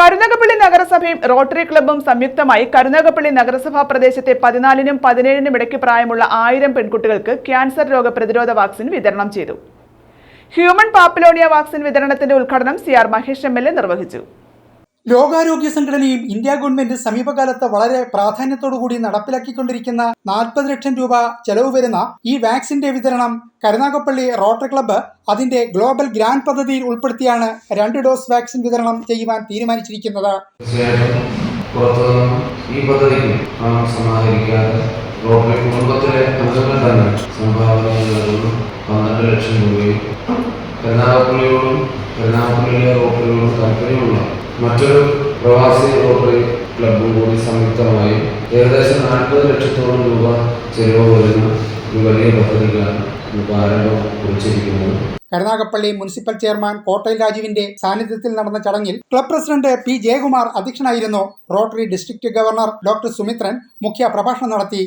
കരുനാഗപ്പള്ളി നഗരസഭയും റോട്ടറി ക്ലബ്ബും സംയുക്തമായി കരുനാഗപ്പള്ളി നഗരസഭാ പ്രദേശത്തെ പതിനാലിനും പതിനേഴിനും ഇടയ്ക്ക് പ്രായമുള്ള ആയിരം പെൺകുട്ടികൾക്ക് ക്യാൻസർ രോഗ പ്രതിരോധ വാക്സിൻ വിതരണം ചെയ്തു. ഹ്യൂമൻ പാപ്പിലോണിയ വാക്സിൻ വിതരണത്തിന്റെ ഉദ്ഘാടനം C R Mahesh M L A നിർവഹിച്ചു. ലോകാരോഗ്യ സംഘടനയും ഇന്ത്യ ഗവൺമെന്റ് സമീപകാലത്ത് വളരെ പ്രാധാന്യത്തോടുകൂടി നടപ്പിലാക്കിക്കൊണ്ടിരിക്കുന്ന നാൽപ്പത് ലക്ഷം രൂപ ചെലവ് വരുന്ന ഈ വാക്സിന്റെ വിതരണം കരുനാഗപ്പള്ളി റോട്ടറി ക്ലബ്ബ് അതിന്റെ ഗ്ലോബൽ ഗ്രാൻഡ് പദ്ധതിയിൽ ഉൾപ്പെടുത്തിയാണ് രണ്ട് ഡോസ് വാക്സിൻ വിതരണം ചെയ്യുവാൻ തീരുമാനിച്ചിരിക്കുന്നത്. ഈ പദ്ധതിക്ക് റോട്ടറി അംഗങ്ങൾ സംഭാവന നൽകുന്നു പന്ത്രണ്ട് ലക്ഷം രൂപയും കരുനാഗപ്പള്ളിയോടും താല്പര്യമുള്ള മറ്റൊരു പ്രവാസി റോട്ടറി ക്ലബ്ബും കൂടി സംയുക്തമായി ഏകദേശം നാൽപ്പത് ലക്ഷത്തോളം രൂപ ചെലവ് വരുന്ന ഒരു വലിയ പദ്ധതികളാണ് ആരംഭം കുറിച്ചിരിക്കുന്നത്. കരുനാഗപ്പള്ളി മുനിസിപ്പൽ ചെയർമാൻ കോട്ടയിൽ രാജുവിന്റെ സാന്നിധ്യത്തിൽ നടന്ന ചടങ്ങിൽ ക്ലബ് പ്രസിഡന്റ് പി ജയകുമാർ അധ്യക്ഷനായിരുന്നു. Rotary district governor doctor Sumithran മുഖ്യ പ്രഭാഷണം നടത്തി.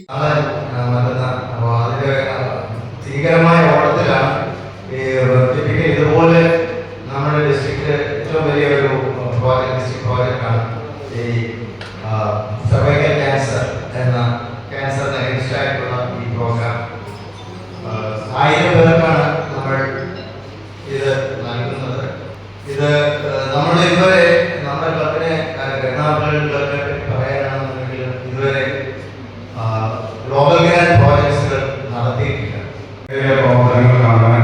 ഭീകരമായ ഓട്ടത്തിലാണ് ഇതുപോലെ നമ്മുടെ ഡിസ്ട്രിക്റ്റിൽ ഏറ്റവും വലിയ ഒരു പ്രോജക്റ്റ് ഡിസ്ട്രിക്ട് പ്രോജക്റ്റാണ് ഈ സെർവൈക്കൽ ക്യാൻസർ എന്ന ക്യാൻസറിന് അഗൻസ്റ്റ് ആയിട്ടുള്ള ഈ പ്രോഗ്രാം ആയിരം പേർക്കാണ് നമ്മൾ ഇത് നൽകുന്നത്. ഇത് നമ്മൾ ഇതുവരെ നമ്മുടെ ക്ലബിനെ എറണാകുളം ക്ലബിനെ പറ്റി പറയാനാണെന്നുണ്ടെങ്കിൽ ഇതുവരെ ഗ്ലോബൽ ഗ്രാൻഡ് പ്രോജക്ട്സുകൾ നടത്തിയിട്ടില്ല. പ്രവർത്തനങ്ങൾ കാണാൻ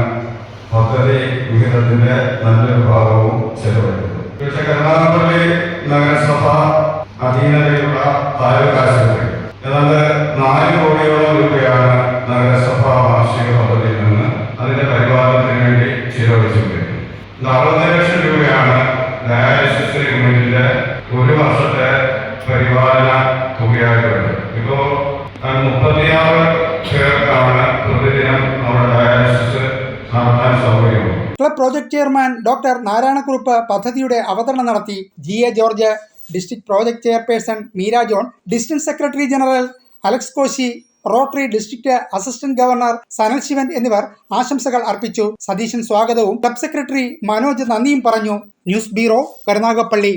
പദ്ധതി വിഹിതത്തിന്റെ നല്ലൊരു ഭാഗവും ചെലവഴിക്കുന്നു നാല് വാർഷിക ഒരു വർഷത്തെ club project chairman doctor Narayanakurup പദ്ധതിയുടെ അവതരണം നടത്തി G A George district project chairperson Meera John district secretary general Alex Koshy Rotary district assistant governor Sanal Sivan എന്നിവർ ആശംസകൾ അർപ്പിച്ചു. സതീശൻ സ്വാഗതവും. ക്ലബ് സെക്രട്ടറി മനോജ് നന്ദിയും പറഞ്ഞു. News bureau Karunagappally.